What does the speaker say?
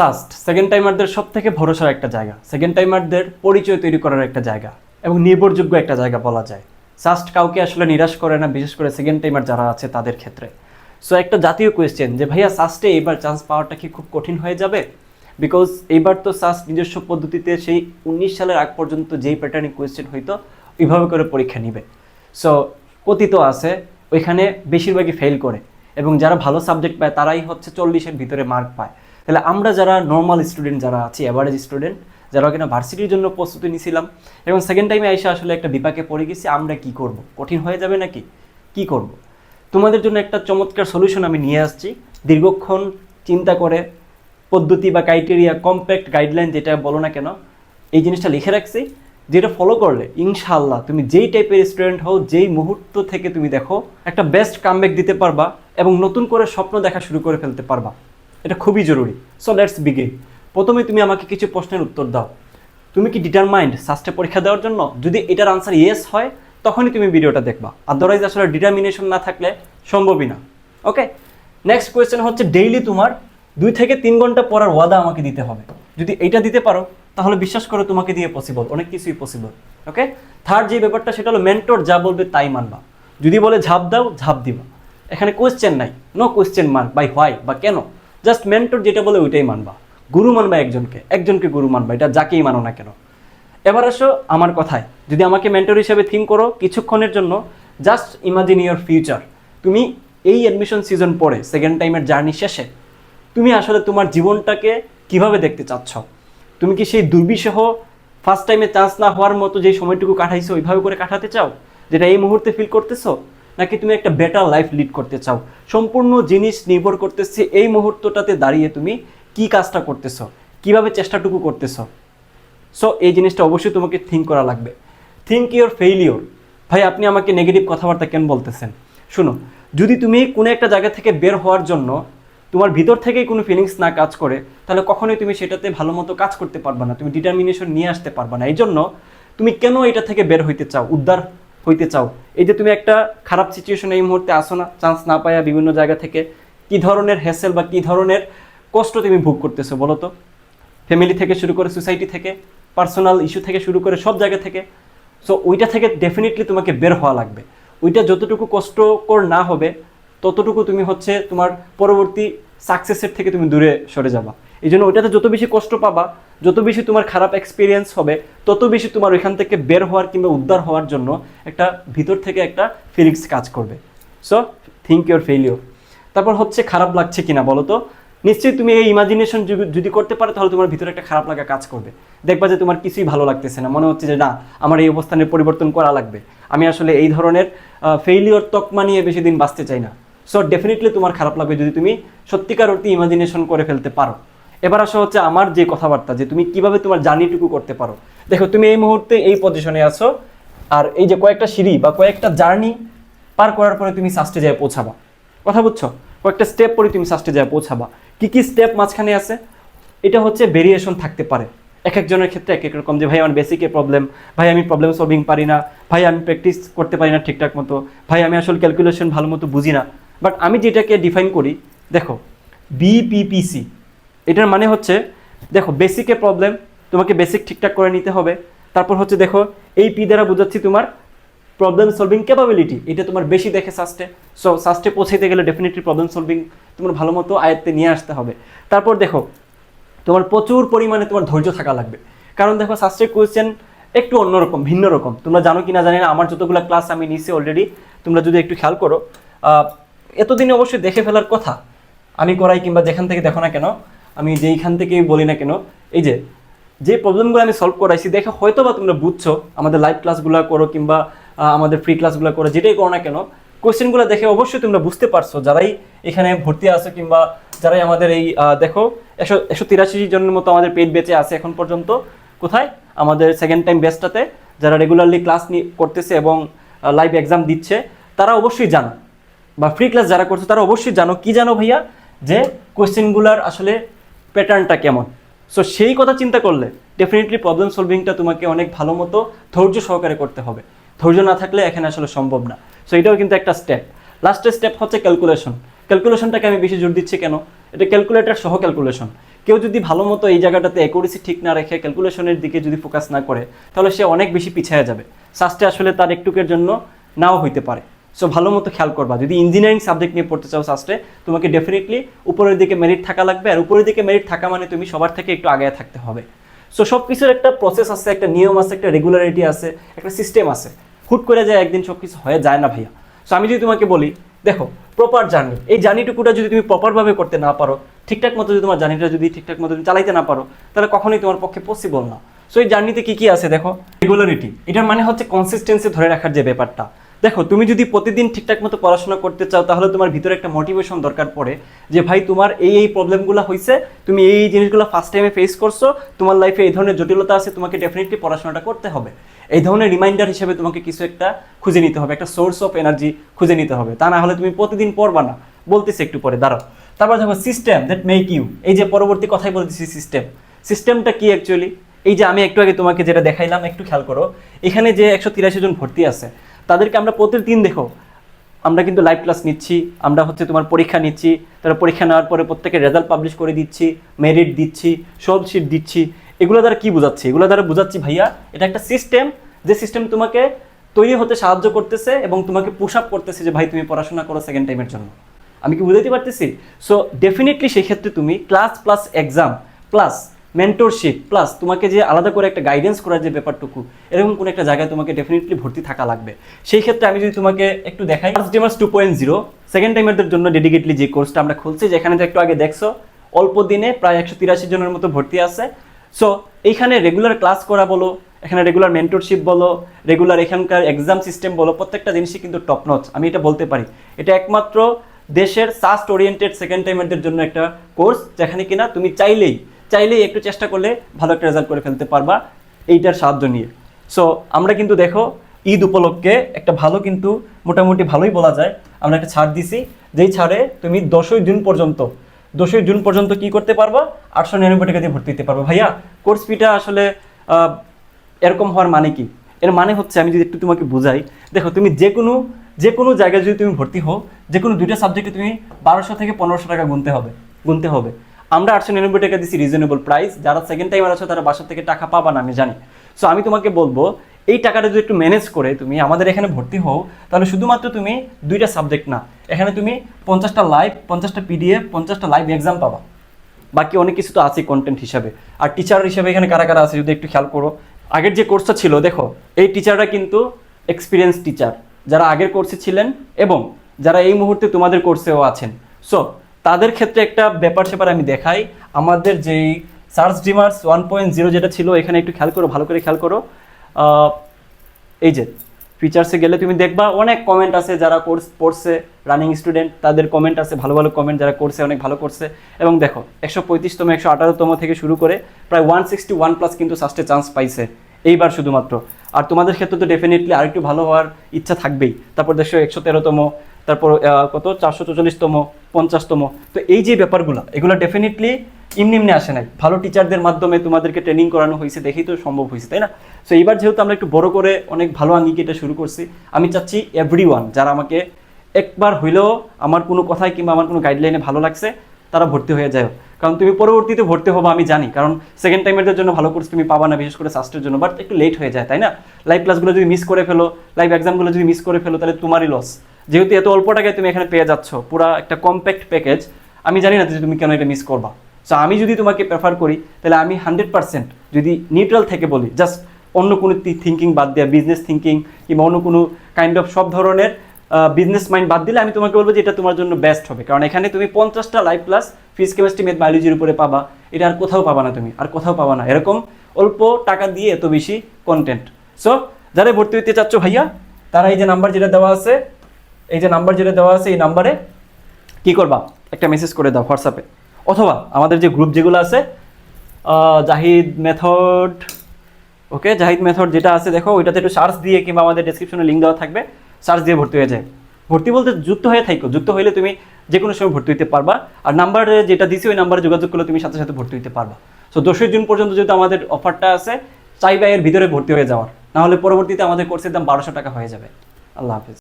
First second টাইমারদের সব থেকে ভরসার একটা জায়গা। সেকেন্ড টাইমারদের পরিচয় তৈরি করার একটা জায়গা এবং নির্ভরযোগ্য একটা জায়গা বলা যায়। জাস্ট কাউকে আসলে নিরাশ করে না, বিশেষ করে সেকেন্ড টাইমার যারা আছে তাদের ক্ষেত্রে। সো একটা জাতীয় কোয়েশ্চেন যে, ভাইয়া সাস্টে এবার চান্স পাওয়াটা কি খুব কঠিন হয়ে যাবে? বিকজ এইবার তো সাস্ট নিজস্ব পদ্ধতিতে সেই উনিশ সালের আগ পর্যন্ত যেই প্যাটার্নিং কোয়েশ্চেন হইতো, ওইভাবে করে পরীক্ষা নিবে। সো কথিত আছে, ওইখানে বেশিরভাগই ফেল করে এবং যারা ভালো সাবজেক্ট পায়, তারাই হচ্ছে চল্লিশের ভিতরে মার্ক পায়। তাহলে আমরা যারা নর্মাল স্টুডেন্ট যারা আছি অ্যাভারেজ স্টুডেন্ট যারা কিনা ভার্সিটির জন্য প্রস্তুতি নিছিলাম, এবং সেকেন্ড টাইমে এসে আসলে একটা বিপাকে পড়ে গেছি, আমরা কি করব? কঠিন হয়ে যাবে নাকি? কি করব? তোমাদের জন্য একটা চমৎকার সলিউশন আমি নিয়ে আসছি। দীর্ঘক্ষণ চিন্তা করে পদ্ধতি বা ক্রাইটেরিয়া কম্প্যাক্ট গাইডলাইন যেটা বলো না কেন, এই জিনিসটা লিখে রাখছি। যেটা ফলো করলে ইনশাল্লাহ তুমি যেই টাইপের স্টুডেন্ট হও, যেই মুহূর্ত থেকে তুমি দেখো, একটা বেস্ট কামব্যাক দিতে পারবা এবং নতুন করে স্বপ্ন দেখা শুরু করে ফেলতে পারবা। এটা খুবই জরুরি। সো লেটস বিগিন প্রথমে তুমি আমাকে কিছু প্রশ্নের উত্তর দাও। তুমি কি ডিটারমাইন্ড সাস্টে পরীক্ষা দেওয়ার জন্য? যদি এটার আনসার ইয়েস হয়, তখনই তুমি ভিডিওটা দেখবা। আদারওয়াইজ আসলে ডিটারমিনেশন না থাকলে সম্ভবই না। ওকে নেক্সট কোয়েশ্চেন হচ্ছে ডেইলি তোমার দুই থেকে তিন ঘণ্টা পড়ার ওয়াদা আমাকে দিতে হবে। যদি এইটা দিতে পারো, তাহলে বিশ্বাস করো তোমাকে দিয়ে পসিবল অনেক কিছুই পসিবল ওকে থার্ড যে ব্যাপারটা, সেটা হলো মেন্টর যা বলবে তাই মানবা। যদি বলে ঝাঁপ দাও, ঝাঁপ দিবা। এখানে কোয়েশ্চেন নাই। No question mark by why বা কেন? জাস্ট মেন্টর যেটা বলে ওইটাই মানবা। গুরু মানবা একজনকে একজনকে গুরু মানবা, এটা যাকেই মানো না কেন। এবার আসো আমার কথায়, যদি আমাকে মেন্টর হিসেবে থিঙ্ক করো কিছুক্ষণের জন্য জাস্ট ইমাজিন ইয়োর ফিউচার তুমি এই অ্যাডমিশন সিজন পরে সেকেন্ড টাইমের জার্নি শেষে, তুমি আসলে তোমার জীবনটাকে কীভাবে দেখতে চাচ্ছ? তুমি কি সেই দুর্বিষহ ফার্স্ট টাইমে চান্স না হওয়ার মতো যে সময়টুকু কাটাইছো, ওইভাবে করে কাটাতে চাও? যেটা এই মুহূর্তে ফিল করতেছো? নাকি তুমি একটা বেটার লাইফ লিড করতে চাও? সম্পূর্ণ জিনিস নির্ভর করতেছে এই মুহূর্তটাতে দাঁড়িয়ে তুমি কি কাজটা করতেছো? কীভাবে চেষ্টাটুকু করতেছো? সো এই জিনিসটা অবশ্যই তোমাকে থিঙ্ক করা লাগবে। থিঙ্ক ইওর ফেইলিওর ভাই, আপনি আমাকে নেগেটিভ কথাবার্তা কেন বলতেছেন? শুনো, যদি তুমি কোনো একটা জায়গা থেকে বের হওয়ার জন্য তোমার ভিতর থেকেই কোনো ফিলিংস না কাজ করে, তাহলে কখনোই তুমি সেটাতে ভালো মতো কাজ করতে পারবে না। তুমি ডিটারমিনেশন নিয়ে আসতে পারবে না। এই জন্য তুমি কেন এটা থেকে বের হইতে চাও? উদ্ধার হইতে চাও। এই যে তুমি একটা খারাপ সিচুয়েশনে এই মুহূর্তে আসো না চান্স না পায়া বিভিন্ন জায়গা থেকে কি ধরনের হ্যাসেল বা কি ধরনের কষ্ট তুমি ভোগ করতেছো বলো তো? ফ্যামিলি থেকে শুরু করে সোসাইটি থেকে পার্সোনাল ইস্যু থেকে শুরু করে সব জায়গা থেকে সো ওইটা থেকে ডেফিনেটলি তোমাকে বের হওয়া লাগবে। ওইটা যতটুকু কষ্টকর না হবে, ততটুকু তুমি হচ্ছে তোমার পরবর্তী সাকসেসের থেকে তুমি দূরে সরে যাবা। এই জন্য ওইটাতে যত বেশি কষ্ট পাবা, যত বেশি তোমার খারাপ এক্সপিরিয়েন্স হবে, তত বেশি তোমার ওইখান থেকে বের হওয়ার কিংবা উদ্ধার হওয়ার জন্য একটা ভিতর থেকে একটা ফিলিংস কাজ করবে। সো থিঙ্ক ইউর ফেলিওর তারপর হচ্ছে খারাপ লাগছে কিনা বলো তো? নিশ্চয়ই তুমি এই ইমাজিনেশন যদি করতে পারো, তাহলে তোমার ভিতরে একটা খারাপ লাগা কাজ করবে। দেখবা যে তোমার কিছুই ভালো লাগতেছে না। মনে হচ্ছে যে, না, আমার এই অবস্থানের পরিবর্তন করা লাগবে। আমি আসলে এই ধরনের ফেইলিওর তকমা নিয়ে বেশি দিন বাঁচতে চাই না। সো ডেফিনেটলি তোমার খারাপ লাগবে যদি তুমি সত্যিকার অর্থে ইমাজিনেশন করে ফেলতে পারো। এবার আসা হচ্ছে আমার যে কথাবার্তা, যে তুমি কীভাবে তোমার জার্নিটুকু করতে পারো। দেখো, তুমি এই মুহূর্তে এই পজিশনে আছো, আর এই যে কয়েকটা সিঁড়ি বা কয়েকটা জার্নি পার করার পরে তুমি সাস্টে যায় পৌঁছাবা। কথা বুঝছ? কয়েকটা স্টেপ পরে তুমি সাস্টে যায় পৌঁছাবা। কি কি স্টেপ মাঝখানে আছে? এটা হচ্ছে ভেরিয়েশন থাকতে পারে। এক একজনের ক্ষেত্রে এক এক রকম যে, ভাই, আমার বেসিকে প্রবলেম ভাই, আমি প্রবলেম সলভিং পারি না, ভাই, আমি প্র্যাকটিস করতে পারি না ঠিকঠাক মতো, ভাই, আমি আসলে ক্যালকুলেশন ভালো মতো বুঝি না। বাট আমি যেটাকে ডিফাইন করি, দেখো বিপিপিসি এটার মানে হচ্ছে, দেখো বেসিকে প্রবলেম তোমাকে বেসিক ঠিকঠাক করে নিতে হবে। তারপর হচ্ছে, দেখো, এই পি দ্বারা বোঝাচ্ছি তোমার প্রবলেম সলভিং ক্যাপাবিলিটি এটা তোমার বেশি দেখে সাস্টে সো সাস্টে পৌঁছাইতে গেলে ডেফিনেটলি প্রবলেম সলভিং তোমার ভালো মতো আয়ত্তে নিয়ে আসতে হবে। তারপর দেখো, তোমার প্রচুর পরিমাণে তোমার ধৈর্য থাকা লাগবে। কারণ দেখো সাস্টের কোয়েশ্চেন একটু অন্যরকম, ভিন্ন রকম। তোমরা জানো কি না জানি না, আমার যতগুলো ক্লাস আমি নিছি অলরেডি তোমরা যদি একটু খেয়াল করো এতদিনে অবশ্যই দেখে ফেলার কথা। আমি করাই কিংবা যেখান থেকে দেখো না কেন, আমি যেইখান থেকেই বলি না কেন, এই যে যে প্রবলেমগুলো আমি সলভ করাইছি, দেখে হয়তো বা তোমরা বুঝছ, আমাদের লাইভ ক্লাসগুলো করো কিংবা আমাদের ফ্রি ক্লাসগুলো করো, যেটাই করো না কেন কোয়েশ্চেনগুলো দেখে অবশ্যই তোমরা বুঝতে পারছ, যারাই এখানে ভর্তি আছো কিংবা যারাই আমাদের এই দেখো, একশো একশো তিরাশি জনের মতো আমাদের পেট বেঁচে আছে এখন পর্যন্ত, কোথায়? আমাদের সেকেন্ড টাইম বেস্টটাতে যারা রেগুলারলি ক্লাস করতেছে এবং লাইভ এক্সাম দিচ্ছে, তারা অবশ্যই জানো। বা ফ্রি ক্লাস যারা করছে, তারা অবশ্যই জানো, কি জানো ভাইয়া? যে কোয়েশ্চেনগুলোর আসলে প্যাটার্নটা কেমন? সো সেই কথা চিন্তা করলে ডেফিনেটলি প্রবলেম সলভিংটা তোমাকে অনেক ভালো মতো ধৈর্য সহকারে করতে হবে। ধৈর্য না থাকলে এখানে আসলে সম্ভব না। সো এটাও কিন্তু একটা স্টেপ লাস্টের স্টেপ হচ্ছে ক্যালকুলেশন ক্যালকুলেশনটাকে আমি বেশি জোর দিচ্ছি কেন? এটা ক্যালকুলেটর সহ ক্যালকুলেশন কেউ যদি ভালো মতো এই জায়গাটাতে অ্যাকুরেসি ঠিক না রেখে ক্যালকুলেশনের দিকে যদি ফোকাস না করে, তাহলে সে অনেক বেশি পিছিয়ে যাবে। সাস্টে আসলে তার একটুকের জন্য নাও হইতে পারে। সো ভালো মতো খেয়াল করবা। যদি ইঞ্জিনিয়ারিং সাবজেক্ট নিয়ে পড়তে চাও সাস্টে তোমাকে ডেফিনেটলি উপরের দিকে মেরিট থাকা লাগবে আর উপরের দিকে মেরিট থাকা মানে তুমি সবার থেকে একটু আগে থাকতে হবে। সো সব কিছুর একটা প্রসেস আছে, একটা নিয়ম আছে, একটা রেগুলারিটি আছে, একটা সিস্টেম আছে। হুট করে যায় একদিন সব কিছু হয়ে যায় না ভাইয়া। সো আমি যদি তোমাকে বলি, দেখো প্রপার জার্নি এই জার্নিটুকুটা যদি তুমি প্রপারভাবে করতে না পারো, ঠিকঠাক মতো যদি তোমার জার্নিটা যদি ঠিকঠাক মতো তুমি চালাইতে না পারো, তাহলে কখনোই তোমার পক্ষে পসিবল না। সো এই জার্নিতে কি কি আছে দেখো? রেগুলারিটি এটার মানে হচ্ছে কনসিস্টেন্সি ধরে রাখার যে ব্যাপারটা। দেখো, তুমি যদি প্রতিদিন ঠিকঠাক মতো পড়াশোনা করতে চাও, তাহলে তোমার ভিতরে একটা মোটিভেশন দরকার পড়ে যে, ভাই, তোমার এই এই প্রবলেমগুলো হয়েছে তুমি এই জিনিসগুলো ফার্স্ট টাইমে ফেস করছ, তোমার লাইফে এই ধরনের জটিলতা আছে, তোমাকে ডেফিনেটলি পড়াশোনাটা করতে হবে। এই ধরনের রিমাইন্ডার হিসেবে তোমাকে কিছু একটা খুঁজে নিতে হবে, একটা সোর্স অফ এনার্জি খুঁজে নিতে হবে। তা না হলে তুমি প্রতিদিন পড়বা না। বলতেছি একটু পরে, দাঁড়াও। তারপর দেখো সিস্টেম দ্যাট মেক ইউ এই যে পরবর্তী কথাই বলতেছি সিস্টেম সিস্টেমটা কি অ্যাকচুয়ালি এই যে আমি একটু আগে তোমাকে যেটা দেখাইলাম, একটু খেয়াল করো। এখানে যে একশো তিরাশি জন ভর্তি আছে তাদেরকে আমরা প্রতিদিন দেখো। আমরা কিন্তু লাইভ ক্লাস নিচ্ছি, আমরা হচ্ছে তোমার পরীক্ষা নিচ্ছি, তারা পরীক্ষা নেওয়ার পরে প্রত্যেকের রেজাল্ট পাবলিশ করে দিচ্ছি মেরিট দিচ্ছি, সব শিট দিচ্ছি। এগুলো দ্বারা কি বোঝাচ্ছি? এগুলো দ্বারা বোঝাচ্ছি, ভাইয়া, এটা একটা সিস্টেম যে সিস্টেম তোমাকে তৈরি হতে সাহায্য করতেছে এবং তোমাকে পুশ আপ করতেছে যে, ভাই, তুমি পড়াশোনা করো সেকেন্ড টাইমের জন্য। আমি কি বুঝাতে পারতেছি? সো ডেফিনেটলি সেই ক্ষেত্রে তুমি class plus exam plus mentorship plus তোমাকে যে আলাদা করে একটা গাইডেন্স করার যে ব্যাপারটুকু, এরকম কোনো একটা জায়গায় তোমাকে ডেফিনেটলি ভর্তি থাকা লাগবে। সেই ক্ষেত্রে আমি যদি তোমাকে একটু দেখাই ফার্স্ট ডেমার্স টু পয়েন্ট জিরো সেকেন্ড টাইমের জন্য ডেডিকেটলি যে কোর্সটা আমরা খুলছি, যেখানে তো একটু আগে দেখছ, অল্প দিনে প্রায় একশো তিরাশি জনের মতো ভর্তি আছে। সো এইখানে রেগুলার ক্লাস করা বলো, এখানে রেগুলার মেন্টরশিপ বলো রেগুলার এখানকার এক্সাম সিস্টেম বলো, প্রত্যেকটা জিনিসই কিন্তু টপ নচ আমি এটা বলতে পারি। এটা একমাত্র দেশের সাস্ট ওরিয়েন্টেড সেকেন্ড টাইমারদের জন্য একটা কোর্স যেখানে কিনা তুমি চাইলেই চাইলেই একটু চেষ্টা করলে ভালো একটা রেজাল্ট করে ফেলতে পারবা এইটার সাহায্য নিয়ে। সো আমরা কিন্তু দেখো, ঈদ উপলক্ষে একটা ভালো কিন্তু মোটামুটি ভালোই বলা যায়। আমরা একটা ছাড় দিছি। যেই ছাড়ে তুমি দশই জুন পর্যন্ত, দশই জুন পর্যন্ত কি করতে পারবা? আটশো নিরানব্বই টাকা দিয়ে ভর্তি দিতে পারব। ভাইয়া কোর্স ফিটা আসলে এরকম হওয়ার মানে কি? এর মানে হচ্ছে আমি যদি একটু তোমাকে বুঝাই, দেখো তুমি যে কোনো যে কোনো জায়গায় যদি তুমি ভর্তি হও যে কোনো দুইটা সাবজেক্টে তুমি বারোশো থেকে পনেরোশো টাকা গুনতে হবে গুনতে হবে। আমরা আটশো নিরানব্বই টাকা দিচ্ছি রিজনেবল প্রাইস যারা সেকেন্ড টাইমার আছে তারা বাসা থেকে টাকা পাবা না, আমি জানি। সো আমি তোমাকে বলব, এই টাকাটা যদি একটু ম্যানেজ করে তুমি আমাদের এখানে ভর্তি হও, তাহলে শুধুমাত্র তুমি দুইটা সাবজেক্ট না, এখানে তুমি পঞ্চাশটা লাইভ পঞ্চাশটা পিডিএফ পঞ্চাশটা লাইভ এক্সাম পাবা। বাকি অনেক কিছু তো আছে কন্টেন্ট হিসাবে। আর টিচার হিসাবে এখানে কারা কারা আছে, যদি একটু খেয়াল করো। আগের যে কোর্সটা ছিল, দেখো, এই টিচাররা কিন্তু এক্সপিরিয়েন্স টিচার যারা আগের কোর্সে ছিলেন এবং যারা এই মুহূর্তে তোমাদের কোর্সেও আছেন। সো তাদের ক্ষেত্রে একটা ব্যাপার স্যাপার আমি দেখাই। আমাদের যেই সার্চ ডিমার্স ওয়ান পয়েন্ট জিরো যেটা ছিল, এখানে একটু খেয়াল করো, ভালো করে খেয়াল করো। এই যে ফিচার্সে গেলে তুমি দেখবা, অনেক কমেন্ট আছে যারা কোর্স পড়ছে রানিং স্টুডেন্ট তাদের কমেন্ট আছে ভালো ভালো কমেন্ট যারা করছে, অনেক ভালো করছে। এবং দেখো, একশো পঁয়ত্রিশতম, একশো আঠারোতম থেকে শুরু করে, প্রায় ওয়ান সিক্সটি ওয়ান প্লাস কিন্তু সাস্টে চান্স পাইছে। এইবার শুধুমাত্র। আর তোমাদের ক্ষেত্রে তো ডেফিনেটলি আরেকটু ভালো হওয়ার ইচ্ছা থাকবেই। তারপর দেখো একশো তেরোতম, তারপর কত? চারশো চল্লিশতম পঞ্চাশতম। তো এই যে ব্যাপারগুলো, এগুলো ডেফিনেটলি এমনি এমনি আসে নাই। ভালো টিচারদের মাধ্যমে তোমাদেরকে ট্রেনিং করানো হয়েছে দেখেই তো সম্ভব হয়েছে, তাই না? সো এইবার যেহেতু আমরা একটু বড় করে অনেক ভালো আঙ্গিকে এটা শুরু করছি, আমি চাচ্ছি এভরি যারা আমাকে একবার হইলেও আমার কোনো কথায় কিংবা আমার কোনো গাইডলাইনে ভালো লাগছে তারা ভর্তি হয়ে যায় কারণ তুমি পরবর্তীতে ভর্তি হব, আমি জানি। কারণ সেকেন্ড টাইমের জন্য ভালো কোর্স তুমি পাবা না, বিশেষ করে সাস্টের জন্য। বাট একটু লেট হয়ে যায়, তাই না? লাইভ ক্লাসগুলো যদি মিস করে ফেলো লাইভ এক্সামগুলো যদি মিস করে ফেলো, তাহলে তোমারই লস যেহেতু এত অল্প টাকায় তুমি এখানে পেয়ে যাচ্ছ, পুরো একটা কম্প্যাক্ট প্যাকেজ আমি জানি না যে তুমি কেন এটা মিস করবা। সো আমি যদি তোমাকে প্রেফার করি, তাহলে আমি হান্ড্রেড পার্সেন্ট যদি নিউট্রাল থেকে বলি জাস্ট অন্য কোনো থিঙ্কিং বাদ দেওয়া বিজনেস থিঙ্কিং কিংবা অন্য কোনো কাইন্ড অফ সব ধরনের বিজনেস মাইন্ড বাদ দিলে আমি তোমাকে বলব যে এটা তোমার জন্য বেস্ট হবে। কারণ এখানে তুমি পঞ্চাশটা live class phys chemistry math বায়োলজির উপরে পাবা। এটা আর কোথাও পাবা না তুমি, আর কোথাও পাবা না। এরকম অল্প টাকা দিয়ে এত বেশি কন্টেন্ট সো যারা ভর্তি হতে চাচ্ছ ভাইয়া, তারা এই যে নাম্বার যেটা দেওয়া আছে, এই যে নাম্বার যেটা দেওয়া আছে, এই নাম্বারে কি করবা? একটা মেসেজ করে দাও হোয়াটসঅ্যাপে অথবা আমাদের যে গ্রুপ যেগুলো আছে Zahid method okay Zahid method যেটা আছে, দেখো, ওইটাতে একটু সার্চ দিয়ে কিংবা আমাদের ডেসক্রিপশনে লিঙ্ক দেওয়া থাকবে। সার্চ দিয়ে ভর্তি হয়ে যায়। ভর্তি বলতে যুক্ত হয়ে থাকো যুক্ত হইলে তুমি যে কোনো সময় ভর্তি হতে পারবা। আর নাম্বারে যেটা দিছি, ওই নাম্বারে যোগাযোগ করলে তুমি সাথে সাথে ভর্তি হতে পারবা। সো দশই জুন পর্যন্ত যেহেতু আমাদের অফারটা আছে, চাইবা এর ভিতরে ভর্তি হয়ে যাওয়ার। নাহলে পরবর্তীতে আমাদের কোর্সের দাম বারোশো টাকা হয়ে যাবে। আল্লাহ হাফিজ।